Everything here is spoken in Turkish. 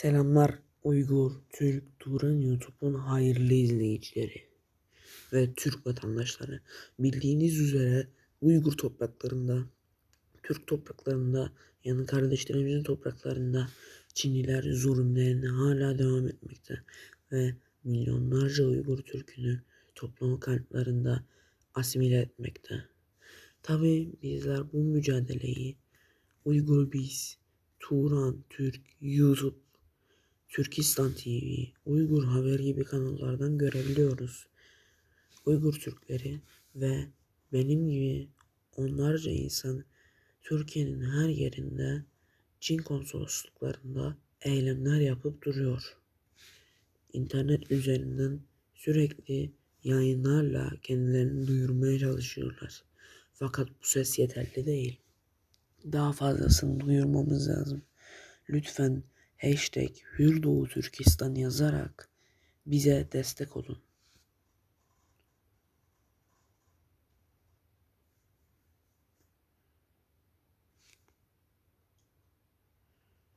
Selamlar Uygur, Türk, Turan YouTube'un hayırlı izleyicileri ve Türk vatandaşları. Bildiğiniz üzere Uygur topraklarında, Türk topraklarında, yani kardeşlerimizin topraklarında Çinliler zulümlerine hala devam etmekte ve milyonlarca Uygur Türk'ünü toplama kamplarında asimile etmekte. Tabi bizler bu mücadeleyi Uygur Biz, Turan Türk, YouTube, Türkistan TV, Uygur Haber gibi kanallardan görebiliyoruz. Uygur Türkleri ve benim gibi onlarca insan Türkiye'nin her yerinde Çin konsolosluklarında eylemler yapıp duruyor. İnternet üzerinden sürekli yayınlarla kendilerini duyurmaya çalışıyorlar. Fakat bu ses yeterli değil. Daha fazlasını duyurmamız lazım. Lütfen hashtag Hür Doğu Türkistan yazarak bize destek olun.